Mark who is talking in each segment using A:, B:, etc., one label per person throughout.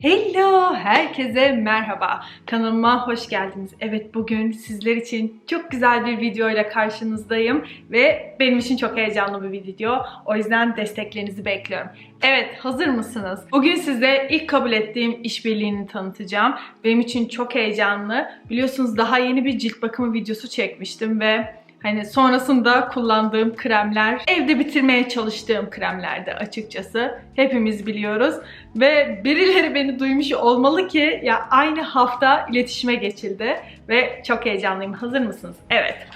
A: Hello, herkese merhaba. Kanalıma hoş geldiniz. Evet bugün sizler için çok güzel bir video ile karşınızdayım ve benim için çok heyecanlı bir video. O yüzden desteklerinizi bekliyorum. Evet, hazır mısınız? Bugün size ilk kabul ettiğim işbirliğini tanıtacağım. Benim için çok heyecanlı. Biliyorsunuz daha yeni bir cilt bakımı videosu çekmiştim ve Hani sonrasında kullandığım kremler, evde bitirmeye çalıştığım kremlerdi açıkçası. Hepimiz biliyoruz. Ve birileri beni duymuş olmalı ki ya aynı hafta iletişime geçildi. Ve çok heyecanlıyım. Hazır mısınız? Evet.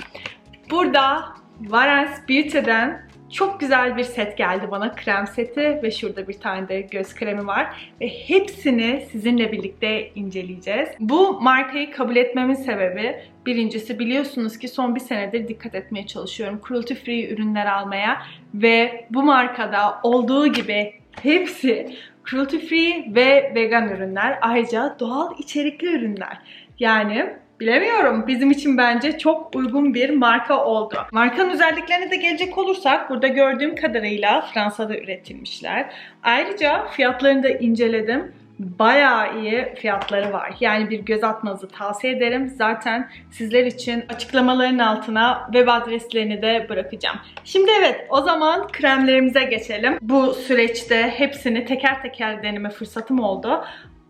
A: Burada Varens Beauty'den çok güzel bir set geldi bana. Krem seti ve şurada bir tane de göz kremi var. Ve hepsini sizinle birlikte inceleyeceğiz. Bu markayı kabul etmemin sebebi birincisi biliyorsunuz ki son bir senedir dikkat etmeye çalışıyorum. Cruelty free ürünler almaya ve bu markada olduğu gibi hepsi cruelty free ve vegan ürünler. Ayrıca doğal içerikli ürünler. Yani Bilemiyorum. Bizim için bence çok uygun bir marka oldu. Markanın özelliklerine de gelecek olursak burada gördüğüm kadarıyla Fransa'da üretilmişler. Ayrıca fiyatlarını da inceledim. Bayağı iyi fiyatları var. Yani bir göz atmanızı tavsiye ederim. Zaten sizler için açıklamaların altına web adreslerini de bırakacağım. Şimdi evet o zaman kremlerimize geçelim. Bu süreçte hepsini teker teker deneme fırsatım oldu.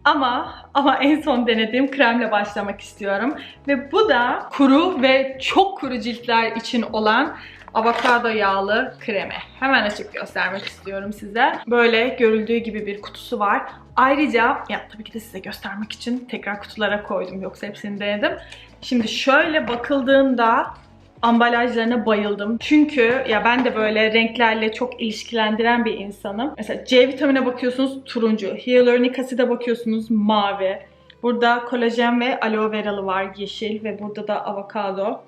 A: Ama ama en son denediğim kremle başlamak istiyorum. Ve bu da kuru ve çok kuru ciltler için olan avokado yağlı kremi. Hemen açıp göstermek istiyorum size. Böyle görüldüğü gibi bir kutusu var. Ayrıca ya tabii ki de size göstermek için tekrar kutulara koydum. Yoksa hepsini denedim. Şimdi şöyle bakıldığında ambalajlarına bayıldım. Çünkü ya ben de böyle renklerle çok ilişkilendiren bir insanım. Mesela C vitamine bakıyorsunuz turuncu. Hyaluronic aside bakıyorsunuz mavi. Burada kolajen ve aloe veralı var yeşil ve burada da avokado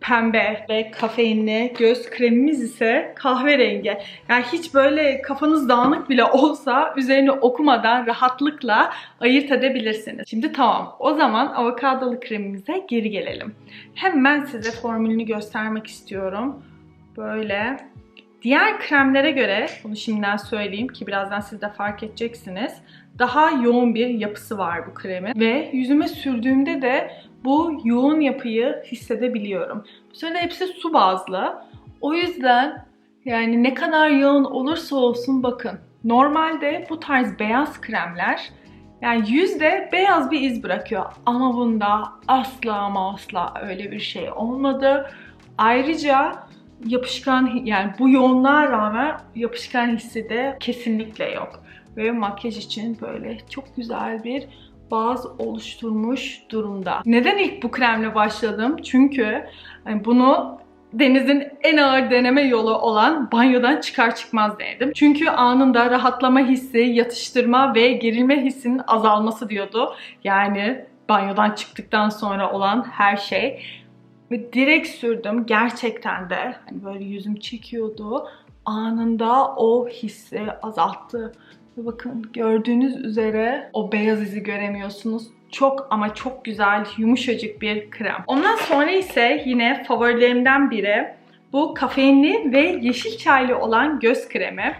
A: pembe ve kafeinli göz kremimiz ise kahverengi. Yani hiç böyle kafanız dağınık bile olsa üzerine okumadan rahatlıkla ayırt edebilirsiniz. Şimdi tamam o zaman avokadolu kremimize geri gelelim. Hemen size formülünü göstermek istiyorum. Böyle Diğer kremlere göre, bunu şimdiden söyleyeyim ki birazdan siz de fark edeceksiniz. Daha yoğun bir yapısı var bu kremin. Ve yüzüme sürdüğümde de bu yoğun yapıyı hissedebiliyorum. Bu sırada hepsi su bazlı. O yüzden yani ne kadar yoğun olursa olsun bakın. Normalde bu tarz beyaz kremler yani yüzde beyaz bir iz bırakıyor. Ama bunda asla ama asla öyle bir şey olmadı. Ayrıca yapışkan yani bu yoğunluğa rağmen yapışkan hissi de kesinlikle yok. Ve makyaj için böyle çok güzel bir baz oluşturmuş durumda. Neden ilk bu kremle başladım? Çünkü hani bunu denizin en ağır deneme yolu olan banyodan çıkar çıkmaz denedim. Çünkü anında rahatlama hissi, yatıştırma ve gerilme hissinin azalması diyordu. Yani banyodan çıktıktan sonra olan her şey. Ve direkt sürdüm. Gerçekten de hani böyle yüzüm çekiyordu. Anında o hissi azalttı. Bakın gördüğünüz üzere o beyaz izi göremiyorsunuz. Çok ama çok güzel, yumuşacık bir krem. Ondan sonra ise yine favorilerimden biri bu kafeinli ve yeşil çaylı olan göz kremi.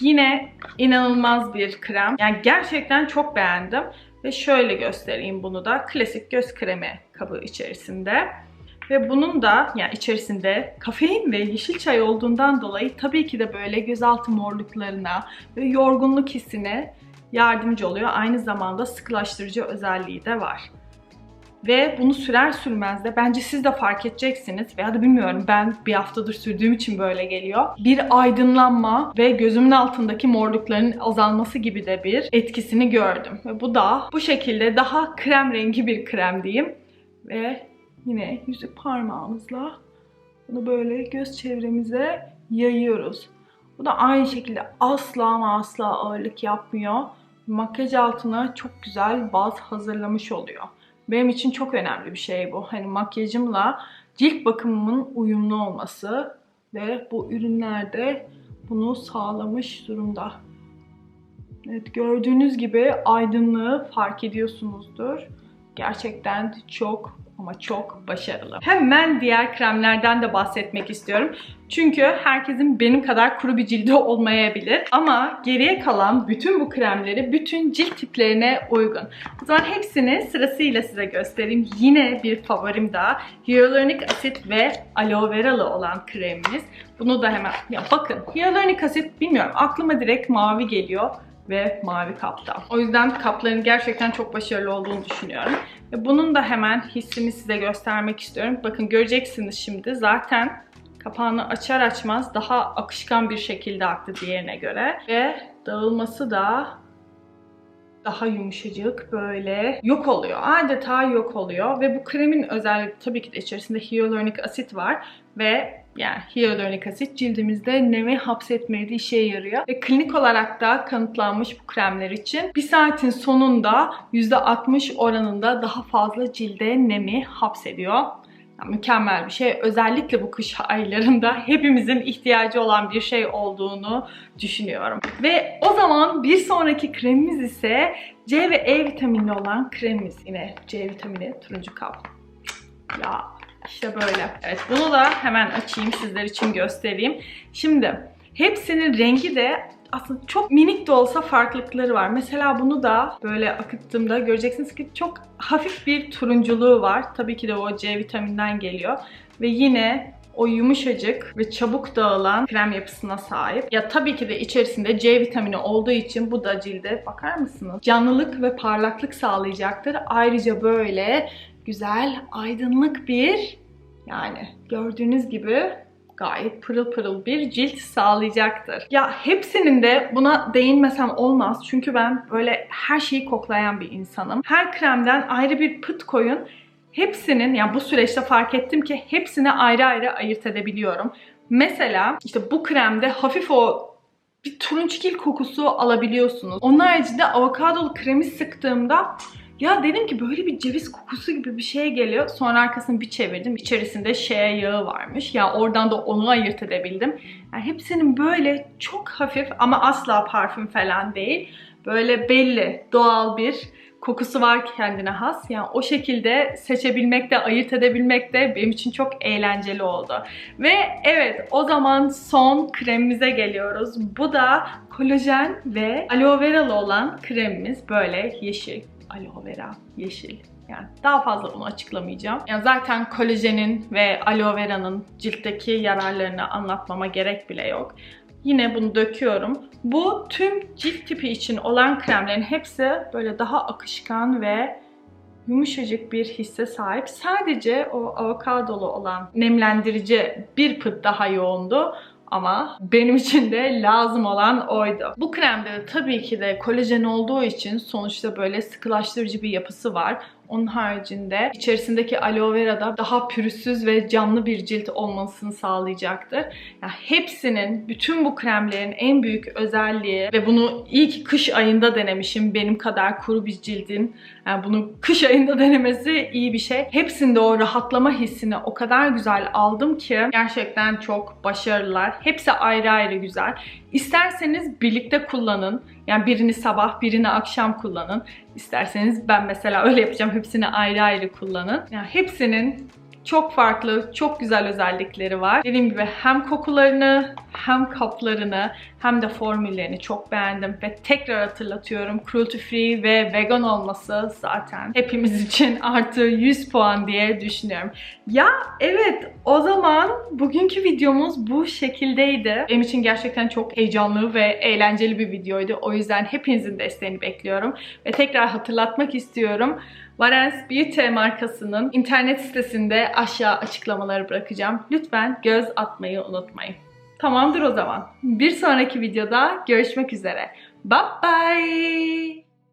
A: Yine inanılmaz bir krem. Yani gerçekten çok beğendim. Ve şöyle göstereyim bunu da. Klasik göz kremi kabı içerisinde. Ve bunun da yani içerisinde kafein ve yeşil çay olduğundan dolayı tabii ki de böyle gözaltı morluklarına ve yorgunluk hissine yardımcı oluyor. Aynı zamanda sıkılaştırıcı özelliği de var. Ve bunu sürer sürmez de bence siz de fark edeceksiniz veya da bilmiyorum ben bir haftadır sürdüğüm için böyle geliyor. Bir aydınlanma ve gözümün altındaki morlukların azalması gibi de bir etkisini gördüm. Ve bu da bu şekilde daha krem rengi bir krem diyeyim. Ve yine yüzük parmağımızla bunu böyle göz çevremize yayıyoruz. Bu da aynı şekilde asla ama asla ağırlık yapmıyor. Makyaj altına çok güzel baz hazırlamış oluyor. Benim için çok önemli bir şey bu. Hani makyajımla cilt bakımımın uyumlu olması ve bu ürünlerde bunu sağlamış durumda. Evet gördüğünüz gibi aydınlığı fark ediyorsunuzdur. Gerçekten çok ama çok başarılı. Hemen diğer kremlerden de bahsetmek istiyorum. Çünkü herkesin benim kadar kuru bir cildi olmayabilir. Ama geriye kalan bütün bu kremleri bütün cilt tiplerine uygun. O zaman hepsini sırasıyla size göstereyim. Yine bir favorim daha. Hyaluronic asit ve aloe veralı olan kremimiz. Bunu da hemen ya bakın hyaluronic asit bilmiyorum aklıma direkt mavi geliyor ve mavi kapta. O yüzden kapların gerçekten çok başarılı olduğunu düşünüyorum. Ve bunun da hemen hissini size göstermek istiyorum. Bakın göreceksiniz şimdi zaten kapağını açar açmaz daha akışkan bir şekilde aktı diğerine göre. Ve dağılması da daha yumuşacık böyle yok oluyor. Adeta yok oluyor ve bu kremin özelliği tabii ki de içerisinde hyaluronik asit var ve yani hyaluronik asit cildimizde nemi hapsetmeye de işe yarıyor. Ve klinik olarak da kanıtlanmış bu kremler için bir saatin sonunda %60 oranında daha fazla cilde nemi hapsediyor. Yani mükemmel bir şey. Özellikle bu kış aylarında hepimizin ihtiyacı olan bir şey olduğunu düşünüyorum. Ve o zaman bir sonraki kremimiz ise C ve E vitaminli olan kremimiz. Yine C vitamini turuncu kap. Ya işte böyle. Evet bunu da hemen açayım sizler için göstereyim. Şimdi hepsinin rengi de aslında çok minik de olsa farklılıkları var. Mesela bunu da böyle akıttığımda göreceksiniz ki çok hafif bir turunculuğu var. Tabii ki de o C vitaminden geliyor. Ve yine o yumuşacık ve çabuk dağılan krem yapısına sahip. Ya tabii ki de içerisinde C vitamini olduğu için bu da cilde bakar mısınız? Canlılık ve parlaklık sağlayacaktır. Ayrıca böyle güzel, aydınlık bir yani gördüğünüz gibi gayet pırıl pırıl bir cilt sağlayacaktır. Ya hepsinin de buna değinmesem olmaz. Çünkü ben böyle her şeyi koklayan bir insanım. Her kremden ayrı bir pıt koyun. Hepsinin yani bu süreçte fark ettim ki hepsini ayrı ayrı ayırt edebiliyorum. Mesela işte bu kremde hafif o bir turunçgil kokusu alabiliyorsunuz. Onun haricinde avokadolu kremi sıktığımda ya dedim ki böyle bir ceviz kokusu gibi bir şey geliyor. Sonra arkasını bir çevirdim. İçerisinde şeye yağı varmış. Ya yani oradan da onu ayırt edebildim. Yani hepsinin böyle çok hafif ama asla parfüm falan değil. Böyle belli, doğal bir kokusu var kendine has. Yani o şekilde seçebilmek de, ayırt edebilmek de benim için çok eğlenceli oldu. Ve evet o zaman son kremimize geliyoruz. Bu da kolajen ve aloe veralı olan kremimiz böyle yeşil aloe vera, yeşil. Yani daha fazla bunu açıklamayacağım. Yani zaten kolajenin ve aloe vera'nın ciltteki yararlarını anlatmama gerek bile yok. Yine bunu döküyorum. Bu tüm cilt tipi için olan kremlerin hepsi böyle daha akışkan ve yumuşacık bir hisse sahip. Sadece o avokadolu olan nemlendirici bir pıt daha yoğundu. Ama benim için de lazım olan oydu. Bu kremde de tabii ki de kolajen olduğu için sonuçta böyle sıkılaştırıcı bir yapısı var. Onun haricinde içerisindeki aloe vera da daha pürüzsüz ve canlı bir cilt olmasını sağlayacaktır. Yani hepsinin, bütün bu kremlerin en büyük özelliği ve bunu ilk kış ayında denemişim benim kadar kuru bir cildin. Yani bunu kış ayında denemesi iyi bir şey. Hepsinde o rahatlama hissini o kadar güzel aldım ki gerçekten çok başarılılar. Hepsi ayrı ayrı güzel. İsterseniz birlikte kullanın. Yani birini sabah, birini akşam kullanın. İsterseniz ben mesela öyle yapacağım. Hepsini ayrı ayrı kullanın. Yani hepsinin çok farklı, çok güzel özellikleri var. Dediğim gibi hem kokularını, hem kaplarını, hem de formüllerini çok beğendim. Ve tekrar hatırlatıyorum cruelty free ve vegan olması zaten hepimiz için artı 100 puan diye düşünüyorum. Ya evet o zaman bugünkü videomuz bu şekildeydi. Benim için gerçekten çok heyecanlı ve eğlenceli bir videoydu. O yüzden hepinizin desteğini bekliyorum. Ve tekrar hatırlatmak istiyorum. Varens Beauty markasının internet sitesinde aşağı açıklamaları bırakacağım. Lütfen göz atmayı unutmayın. Tamamdır o zaman. Bir sonraki videoda görüşmek üzere. Bye bye.